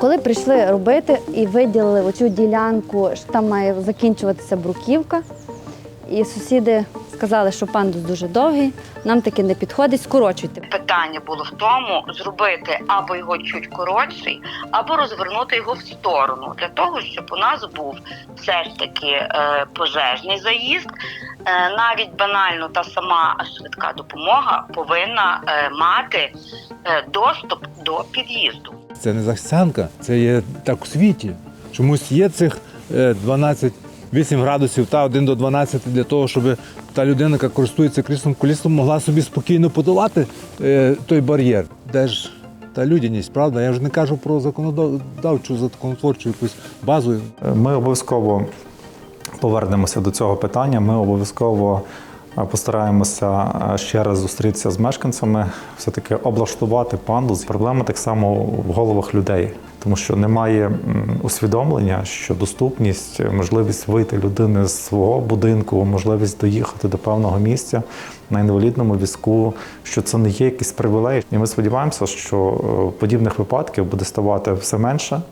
Коли прийшли робити і виділили оцю ділянку, що там має закінчуватися бруківка, і сусіди сказали, що пандус дуже довгий, нам таки не підходить, скорочуйте. Питання було в тому зробити або його чуть коротший, або розвернути його в сторону для того, щоб у нас був все ж таки е, пожежний заїзд. Е, навіть банально та сама швидка допомога повинна е, мати е, доступ до під'їзду. Це не захцянка, це є так у світі. Чомусь є цих е, 12, 8 градусів та 1 до 12 для того, щоб та людина, яка користується кріслом колісом, могла собі спокійно подолати той бар'єр. Де ж та людяність, правда? Я вже не кажу про законодавчу, законотворчу якусь базу. Ми обов'язково повернемося до цього питання. Ми обов'язково е, постараємося е, ще раз зустрітися з мешканцями, все-таки облаштувати пандус. Проблема так само в головах людей, тому що немає усвідомлення, що доступність, можливість вийти людини з свого будинку, можливість доїхати до певного місця на інвалідному візку, що це не є якийсь привілей. І ми сподіваємося, що е, подібних випадків буде ставати все менше.